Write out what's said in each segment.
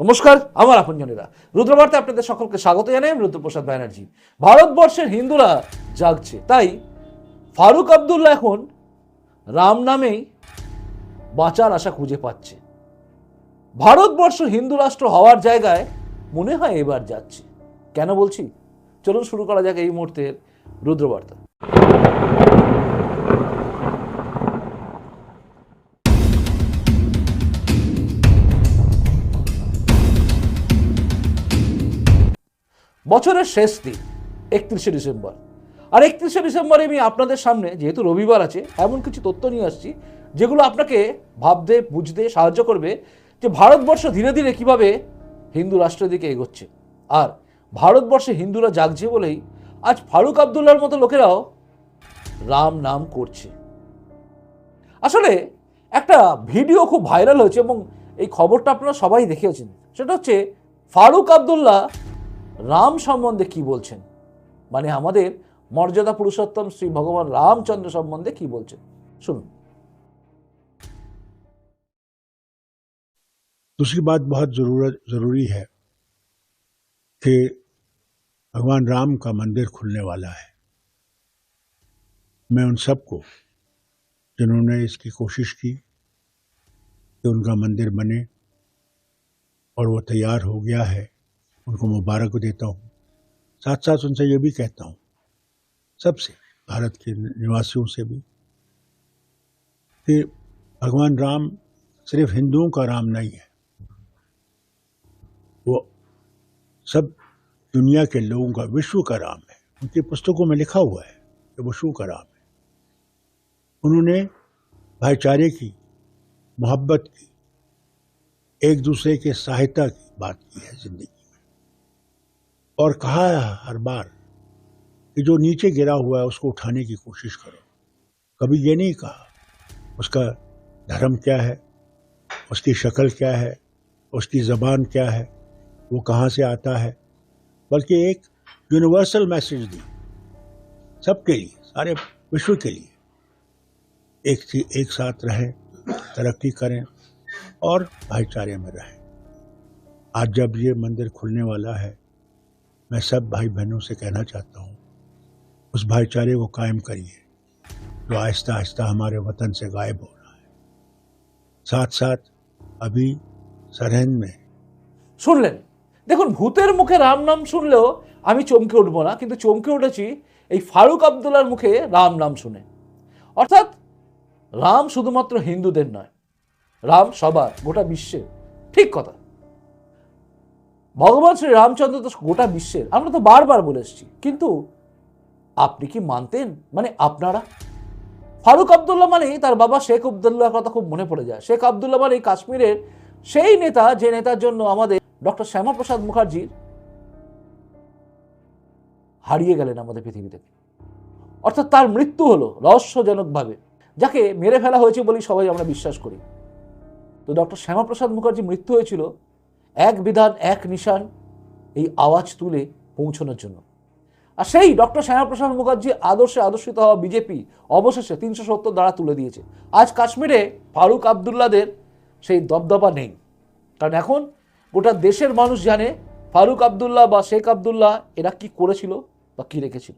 নমস্কার, আমার আপনজনেরা। রুদ্রবার্তে আপনাদের সকলকে স্বাগত জানাই আমি রুদ্রপ্রসাদ ব্যানার্জি। ভারতবর্ষের হিন্দুরা জাগছে, তাই ফারুক আবদুল্লাহ এখন রাম নামেই বাঁচার আশা খুঁজে পাচ্ছে। ভারতবর্ষ হিন্দু রাষ্ট্র হওয়ার জায়গায় মনে হয় এবার যাচ্ছে। কেন বলছি? চলুন শুরু করা যাক এই মুহূর্তের রুদ্রবার্তা। বছরের শেষ দিন, একত্রিশে ডিসেম্বর। আর একত্রিশে ডিসেম্বরে আমি আপনাদের সামনে, যেহেতু রবিবার আছে, এমন কিছু তথ্য নিয়ে আসছি, যেগুলো আপনাকে ভাবতে, বুঝতে সাহায্য করবে যে ভারতবর্ষ ধীরে ধীরে কীভাবে হিন্দু রাষ্ট্রের দিকে এগোচ্ছে। আর ভারতবর্ষে হিন্দুরা জাগছে বলেই আজ ফারুক আবদুল্লার মতো লোকেরাও রাম নাম করছে। আসলে একটা ভিডিও খুব ভাইরাল হয়েছে এবং এই খবরটা আপনারা সবাই দেখেছেন। সেটা হচ্ছে ফারুক আবদুল্লাহ রাম সম্বন্ধে কি বলছেন মানে আমাদের মর্যাদা পুরুষোত্তম শ্রী ভগবান রামচন্দ্র সম্বন্ধে কি বলছেন শুনুন दूसरी बात बहुत जरूरत जरूरी है कि भगवान राम का मंदिर खुलने वाला है मैं उन सबको जिन्होंने इसकी कोशिश की कि उनका मंदिर बने और वो तैयार हो गया है उनको मुबारक देता हूँ। साथ साथ उनसे ये भी कहता हूँ, सबसे, भारत के निवासियों से भी, कि भगवान राम सिर्फ़ हिंदुओं का राम नहीं है। वो सब दुनिया के लोगों का, विश्व का राम है। उनकी पुस्तकों में लिखा हुआ है कि विश्व का राम है। उन्होंने भाईचारे की, मोहब्बत की, एक दूसरे के सहायता की बात की है ज़िंदगी। और कहा है हर बार कि जो नीचे गिरा हुआ है, उसको उठाने की कोशिश करो। कभी ये नहीं कहा, उसका धर्म क्या है, उसकी शक्ल क्या है, उसकी जबान क्या है, वो कहाँ से आता है? बल्कि एक यूनिवर्सल मैसेज दी। सबके लिए, सारे विश्व के लिए। एक सी- एक साथ रहें, तरक्की करें और भाईचारे में रहें। आज जब ये मंदिर खुलने वाला है मैं सब भाई बहनों से कहना चाहता हूँ उस भाईचारे को कायम करिए जो आहिस्ता आहिस्ता हमारे वतन से गायब हो रहा है साथ साथ अभी सरहंद में শুনলেন দেখুন ভূতের মুখে রাম নাম শুনলেও আমি চমকে উঠবো না কিন্তু চমকে উঠেছি এই ফারুক আবদুল্লার মুখে রাম নাম শুনে অর্থাৎ রাম শুধুমাত্র হিন্দুদের নয় রাম সবার গোটা বিশ্বের ঠিক কথা ভগবান শ্রী রামচন্দ্র তো গোটা বিশ্বের, আমরা তো বারবার বলে এসেছি। কিন্তু আপনি কি মানতেন? মানে আপনারা? ফারুক আবদুল্লাহ মানে তার বাবা শেখ আবদুল্লাহর কথা খুব মনে পড়ে যায়। শেখ আবদুল্লাহ মানে কাশ্মীরের সেই নেতা, যে নেতার জন্য আমাদের ডক্টর শ্যামাপ্রসাদ মুখার্জির হারিয়ে গেলেন আমাদের পৃথিবী থেকে অর্থাৎ তার মৃত্যু হলো রহস্যজনকভাবে, যাকে মেরে ফেলা হয়েছে বলেই সবাই আমরা বিশ্বাস করি। তো ডক্টর শ্যামাপ্রসাদ মুখার্জি মৃত্যু হয়েছিল এক বিধান, এক নিশান এই আওয়াজ তুলে পৌঁছানোর জন্য। আর সেই ডক্টর শ্যামাপ্রসাদ মুখার্জি আদর্শে আদর্শিত হওয়া বিজেপি অবশেষে তিনশো সত্তর দ্বারা তুলে দিয়েছে। আজ কাশ্মীরে ফারুক আবদুল্লাদের সেই দবদবা নেই। কারণ এখন গোটা দেশের মানুষ জানে ফারুক আবদুল্লাহ বা শেখ আবদুল্লাহ এরা কি করেছিল বা কি রেখেছিল।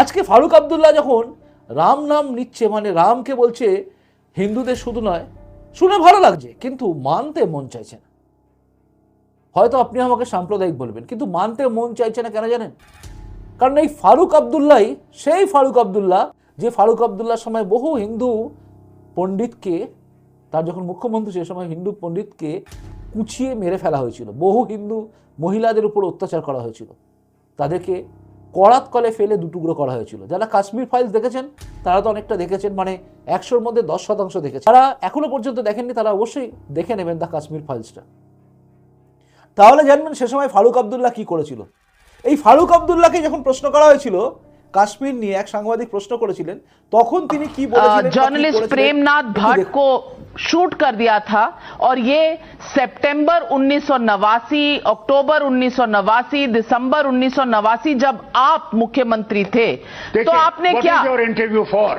আজকে ফারুক আবদুল্লাহ যখন রাম নাম নিচ্ছে মানে রামকে বলছে, হিন্দুদের শুধু নয়, শুনে ভালো লাগছে, কিন্তু মানতে মন চাইছে না। হয়তো আপনি আমাকে সাম্প্রদায়িক বলবেন, কিন্তু মানতে মন চাইছে না কেন জানেন? কারণ এই ফারুক আবদুল্লাহ সেই ফারুক আবদুল্লাহ, যে ফারুক আবদুল্লার সময় বহু হিন্দু পণ্ডিতকে, তার যখন মুখ্যমন্ত্রী সে সময় হিন্দু পণ্ডিতকে কুচিয়ে মেরে ফেলা হয়েছিল, বহু হিন্দু মহিলাদের উপর অত্যাচার করা হয়েছিল। তাদেরকে করাত কলে ফেলে দুটুকরো করা হয়েছিল। যারা কাশ্মীর ফাইলস দেখেছেন, তারা তো অনেকটা দেখেছেন মানে একশোর মধ্যে দশ শতাংশ দেখেছেন। যারা এখনও পর্যন্ত দেখেননি, তারা অবশ্যই দেখে নেবেন দ্য কাশ্মীর ফাইলসটা তাহলে জানবেন সে সময় ফারুক আবদুল্লাহ কি করেছিল এই ফারুক আবদুল্লাহকে যখন প্রশ্ন করা হয়েছিল কাশ্মীর নিয়ে এক সাংবাদিক প্রশ্ন করেছিলেন তখন তিনি কি বলেছিলেন বা কি जर्नलिस्ट করেছিলেন, प्रेमनाथ একটু भट्ट দেখুন। को शूट कर दिया था और ये सितंबर उन्नीस अक्टूबर उन्नीस दिसंबर उन्नीस जब आप मुख्यमंत्री थे तो आपने क्या What is your interview for?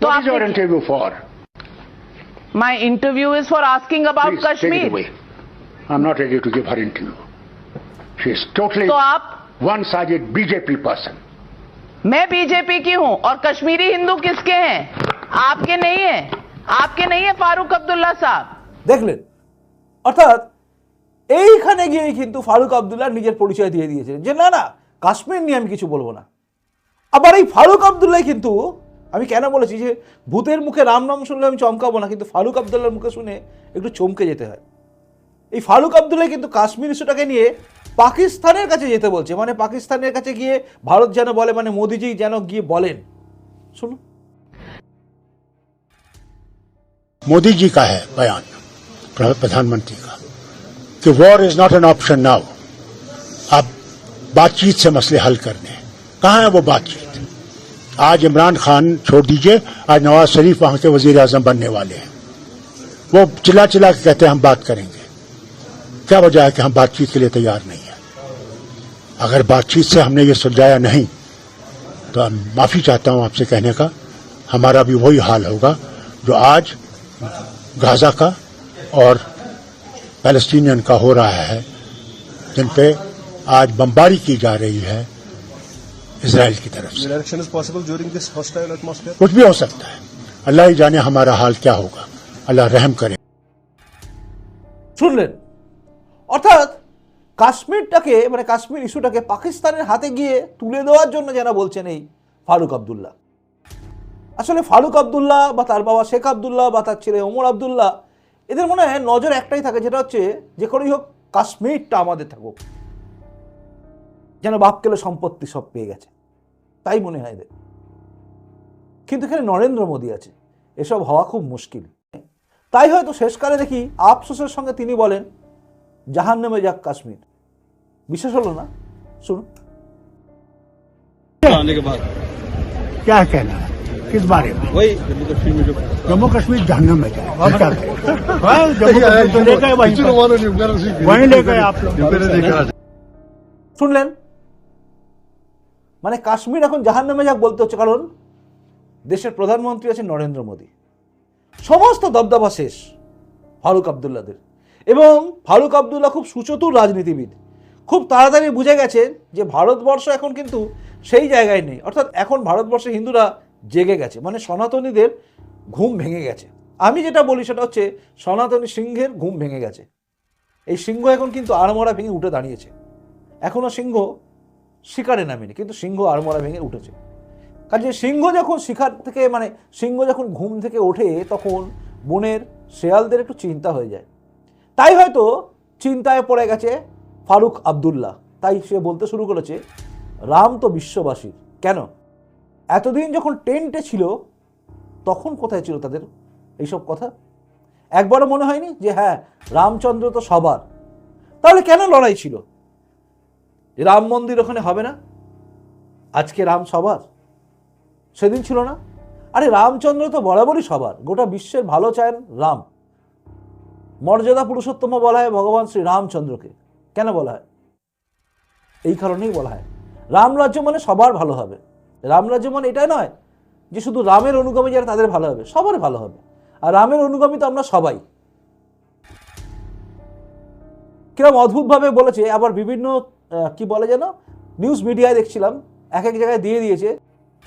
तो What is your आपने- interview for? My interview is for asking about Please, take it Kashmir away. I'm not ready to give her interview. She is totally तो आप one-sided BJP person. मैं BJP की हूं और कश्मीरी हिंदू किसके हैं आपके नहीं है आपके नहीं है फारूक अब्दुल्ला साहब দেখলেন অর্থাৎ এইখানে গিয়েই কিন্তু ফারুক আবদুল্লাহ নিজের পরিচয় দিয়ে দিয়েছিলেন যে না না কাশ্মীর নিয়ে আমি কিছু বলবো না আবার এই ফারুক আবদুল্লাহ কিন্তু আমি কেন বলেছি যে ভূতের মুখে রাম নাম শুনলে আমি চমকাবো না কিন্তু ফারুক আবদুল্লাহর মুখে শুনে একটু চমকে যেতে হয় এই ফারুক আবদুল্লাহ কিন্তু কাশ্মীর ইস্যুটাকে নিয়ে পাকিস্তানের কাছে যেতে বলছে মানে পাকিস্তানের কাছে গিয়ে ভারত যেন বলে মানে মোদিজি যেন গিয়ে বলেন শুনুন मोदी जी का है बयान प्र- प्रधानमंत्री का कि war is not an option now अब बातचीत से मसले हल करने हैं कहाँ है वो बातचीत आज इमरान खान छोड़ दीजिए आज नवाज शरीफ वहां के वजीर आजम बनने वाले हैं वो चिल्ला चिल्ला के कहते हैं हम बात करेंगे क्या वजह है कि हम बातचीत के लिए तैयार नहीं है? अगर बातचीत से हमने ये सुलझाया नहीं तो माफ़ी चाहता हूँ आपसे कहने का। हमारा भी वही हाल होगा जो आज गाजा का और पैलेस्टीनियन का हो रहा है जिन पे आज बमबारी की जा रही है इसराइल की तरफ़ से। कुछ भी हो सकता है। अल्लाह ही जाने हमारा हाल क्या होगा। अल्लाह रहम करे। सुन ले। অর্থাৎ কাশ্মীরটাকে মানে কাশ্মীর ইস্যুটাকে পাকিস্তানের হাতে গিয়ে তুলে দেওয়ার জন্য যারা বলছেন এই ফারুক আবদুল্লাহ। আসলে ফারুক আবদুল্লাহ বা তার বাবা শেখ আবদুল্লাহ বা তার ছেলে ওমর আবদুল্লাহ, এদের মনে হয় নজর একটাই থাকে, যেটা হচ্ছে যে করেই হোক কাশ্মীরটা আমাদের থাকুক। যেন বাপ কেলে সম্পত্তি সব পেয়ে গেছে। তাই মনে হয় এদের। কিন্তু এখানে নরেন্দ্র মোদী আছে। এসব হওয়া খুব মুশকিল। তাই হয়তো শেষকালে দেখি আফসোসের সঙ্গে তিনি বলেন জাহান নামে যাক কাশ্মীর বিশ্বাস হলো না শুনুন आने के बाद क्या कहना है किस बारे में वही जम्मू कश्मीर में जो जम्मू कश्मीर जहन्नम में जाए अब क्या करें? हाँ, जम्मू कश्मीर तो ले गए वहीं पर। वहीं ले गए आप लोग শুনলেন মানে কাশ্মীর এখন জাহান নামে যাক বলতে হচ্ছে কারণ দেশের প্রধানমন্ত্রী আছেন নরেন্দ্র মোদী সমস্ত দবদবা শেষ ফারুক আবদুল্লাদের এবং ফারুক আবদুল্লাহ খুব সুচতুর রাজনীতিবিদ। খুব তাড়াতাড়ি বুঝে গেছেন যে ভারতবর্ষ এখন কিন্তু সেই জায়গায় নেই। অর্থাৎ এখন ভারতবর্ষে হিন্দুরা জেগে গেছে মানে সনাতনীদের ঘুম ভেঙে গেছে। আমি যেটা বলি সেটা হচ্ছে সনাতনী সিংহের ঘুম ভেঙে গেছে। এই সিংহ এখন কিন্তু আড়মোড়া ভেঙে উঠে দাঁড়িয়েছে। এখনও সিংহ শিকারে নামেনি, কিন্তু সিংহ আড়মোড়া ভেঙে উঠেছে। কাজে সিংহ যখন শিকার থেকে মানে সিংহ যখন ঘুম থেকে ওঠে, তখন বনের শেয়ালদের একটু চিন্তা হয়ে যায়। তাই হয়তো চিন্তায় পড়ে গেছে ফারুক আবদুল্লাহ। তাই সে বলতে শুরু করেছে, রাম তো বিশ্ববাসীর। কেন? এতদিন যখন টেন্টে ছিল, তখন কোথায় ছিল তাদের এইসব কথা? একবারও মনে হয়নি যে হ্যাঁ রামচন্দ্র তো সবার। তাহলে কেন লড়াই ছিল? রাম মন্দির ওখানে হবে না? আজকে রাম সবার। সেদিন ছিল না? আরে রামচন্দ্র তো বরাবরই সবার। গোটা বিশ্বের ভালো চান রাম। মর্যাদা পুরুষোত্তম বলা হয় ভগবান শ্রী রামচন্দ্রকে। কেন বলা হয়? এই কারণেই বলা হয়। রামরাজ্য মানে সবার ভালো হবে। রামরাজ্য মানে এটাই নয় যে শুধু রামের অনুগামী যারা তাদের ভালো হবে, সবার ভালো হবে। আর রামের অনুগামী তো আমরা সবাই। কিরম অদ্ভুতভাবে বলেছে, আবার বিভিন্ন কি বলে যেন নিউজ মিডিয়ায় দেখছিলাম, এক এক জায়গায় দিয়ে দিয়েছে,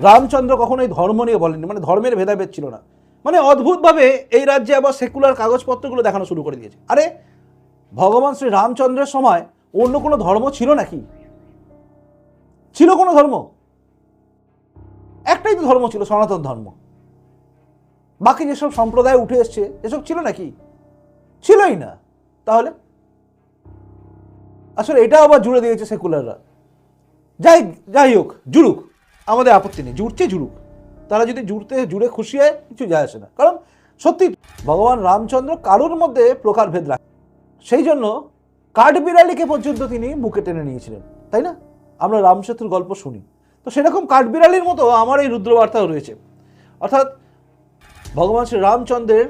রামচন্দ্র কখনোই ধর্ম নিয়ে বলেনি মানে ধর্মের ভেদাভেদ ছিল না। মানে অদ্ভুতভাবে এই রাজ্যে আবার সেকুলার কাগজপত্রগুলো দেখানো শুরু করে দিয়েছে। আরে, ভগবান শ্রী রামচন্দ্রের সময় অন্য কোনো ধর্ম ছিল নাকি? ছিল কোনো ধর্ম? একটাই তো ধর্ম ছিল, সনাতন ধর্ম। বাকি যেসব সম্প্রদায় উঠে এসছে, এসব ছিল নাকি? ছিলই না। তাহলে? আসলে এটা আবার জুড়ে দিয়েছে সেকুলাররা যাই যাই হোক, জুড়ুক। আমাদের আপত্তি নেই। জুড়ছে, জুড়ুক। তারা যদি জুড়তে, জুড়ে খুশি হয়, কিছু যায় আসে না। কারণ সত্যি ভগবান রামচন্দ্র কারোর মধ্যে প্রকারভেদ রাখে। সেই জন্য কাঠবিড়ালিকে পর্যন্ত তিনি বুকে টেনে নিয়েছিলেন, তাই না? আমরা রামসেতুর গল্প শুনি। তো সেরকম কাঠবিড়ালির মতো আমার এই রুদ্রবার্তাও রয়েছে। অর্থাৎ ভগবান শ্রী রামচন্দ্রের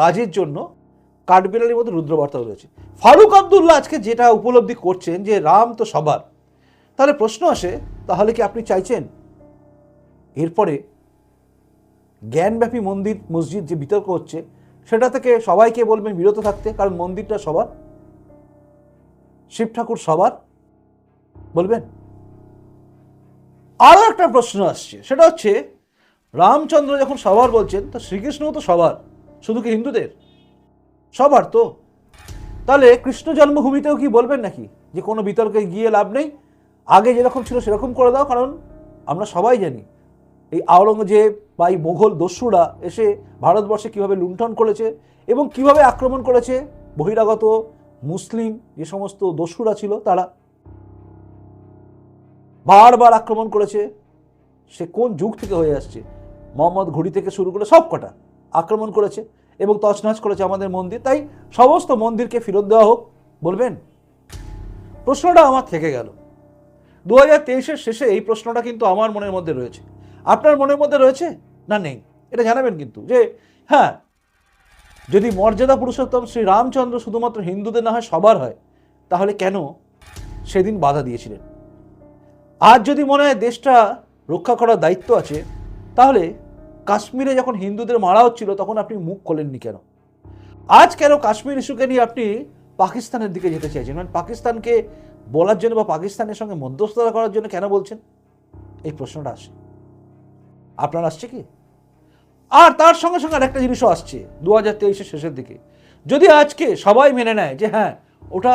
কাজের জন্য কাঠবিড়ালির মতো রুদ্রবার্তাও রয়েছে। ফারুক আবদুল্লাহ আজকে যেটা উপলব্ধি করছেন যে রাম তো সবার। তাহলে প্রশ্ন আসে, তাহলে কি আপনি চাইছেন এরপরে জ্ঞানব্যাপী মন্দির, মসজিদ যে বিতর্ক হচ্ছে, সেটা থেকে সবাইকে বলবেন বিরত থাকতে, কারণ মন্দিরটা সবার, শিব ঠাকুর সবার, বলবেন। আরও একটা প্রশ্ন আসছে, সেটা হচ্ছে, রামচন্দ্র যখন সবার বলছেন, তো শ্রীকৃষ্ণও তো সবার, শুধু কি হিন্দুদের? সবার তো। তাহলে কৃষ্ণ জন্মভূমিতেও কি বলবেন নাকি? যে কোনো বিতর্কে গিয়ে লাভ নেই, আগে যেরকম ছিল সেরকম করে দাও, কারণ আমরা সবাই জানি। এই আওরঙ্গজেব বা এই মোঘল দস্যুরা এসে ভারতবর্ষে কীভাবে লুণ্ঠন করেছে এবং কীভাবে আক্রমণ করেছে, বহিরাগত, মুসলিম যে সমস্ত দস্যুরা ছিল তারা বারবার আক্রমণ করেছে, সে কোন যুগ থেকে হয়ে আসছে? মোহাম্মদ ঘুড়ি থেকে শুরু করে সব কটা আক্রমণ করেছে এবং তছনছ করেছে আমাদের মন্দির। তাই সমস্ত মন্দিরকে ফেরত দেওয়া হোক, বলবেন? প্রশ্নটা আমার থেকে গেল। দু হাজার তেইশের শেষে এই প্রশ্নটা কিন্তু আমার মনের মধ্যে রয়েছে। আপনার মনের মধ্যে রয়েছে? না, নেই। এটা জানাবেন কিন্তু যে হ্যাঁ যদি মর্যাদা পুরুষোত্তম শ্রী রামচন্দ্র শুধুমাত্র হিন্দুদের না হয় সবার হয়, তাহলে কেন সেদিন বাধা দিয়েছিলেন? আজ যদি মনে হয় দেশটা রক্ষা করার দায়িত্ব আছে, তাহলে কাশ্মীরে যখন হিন্দুদের মারা হচ্ছিল, তখন আপনি মুখ খোলেননি কেন? আজ কেন কাশ্মীর ইস্যুকে নিয়ে আপনি পাকিস্তানের দিকে যেতে চাইছেন? মানে পাকিস্তানকে বলার জন্য বা পাকিস্তানের সঙ্গে মধ্যস্থতা করার জন্য কেন বলছেন? এই প্রশ্নটা আসে। আপনার আসছে কি? আর তার সঙ্গে সঙ্গে আরেকটা জিনিসও আসছে দু হাজার তেইশের শেষের দিকে। যদি আজকে সবাই মেনে নেয় যে হ্যাঁ ওটা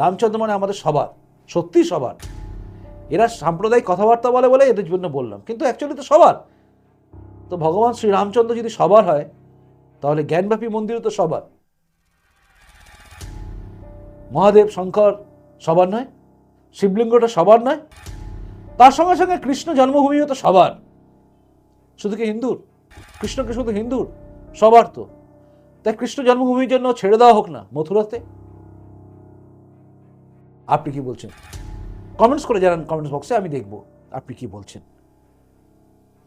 রামচন্দ্র মানে আমাদের সবার, সত্যি সবার। এরা সাম্প্রদায়িক কথাবার্তা বলে বলে এদের জন্য বললাম, কিন্তু অ্যাকচুয়ালি তো সবার। তো ভগবান শ্রী রামচন্দ্র যদি সবার হয়, তাহলে জ্ঞানব্যাপী মন্দিরও তো সবার। মহাদেব, শঙ্কর সবার নয়, শিবলিঙ্গটা সবার নয় তার সঙ্গে সঙ্গে কৃষ্ণ জন্মভূমিও তো সবার। শুধু কি হিন্দুর? কৃষ্ণকে শুধু হিন্দুর? সবার তো। তাই কৃষ্ণ জন্মভূমির জন্য ছেড়ে দেওয়া হোক না, মথুরাতে। আপনি কি বলছেন? কমেন্টস করে জানান কমেন্টস বক্সে আমি দেখব আপনি কি বলছেন।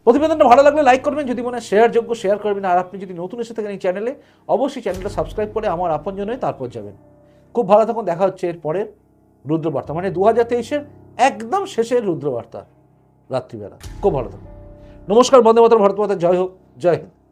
প্রতিবেদনটা ভালো লাগলে লাইক করবেন, যদি মনে হয় শেয়ার যোগ্য শেয়ার করবেন। আর আপনি যদি নতুন এসে থাকেন এই চ্যানেলে অবশ্যই চ্যানেলটা সাবস্ক্রাইব করে আমার আপনজন তারপর যাবেন। খুব ভালো থাকুন, দেখা হচ্ছে এর পরের রুদ্রবার্তা মানে দু হাজার তেইশের একদম শেষের রুদ্রবার্তা রাত্রিবেলা। খুব ভালো থাকুন। নমস্কার, বন্দে মাতার ভারত মাতার জয় হোক, জয় হিন্দ।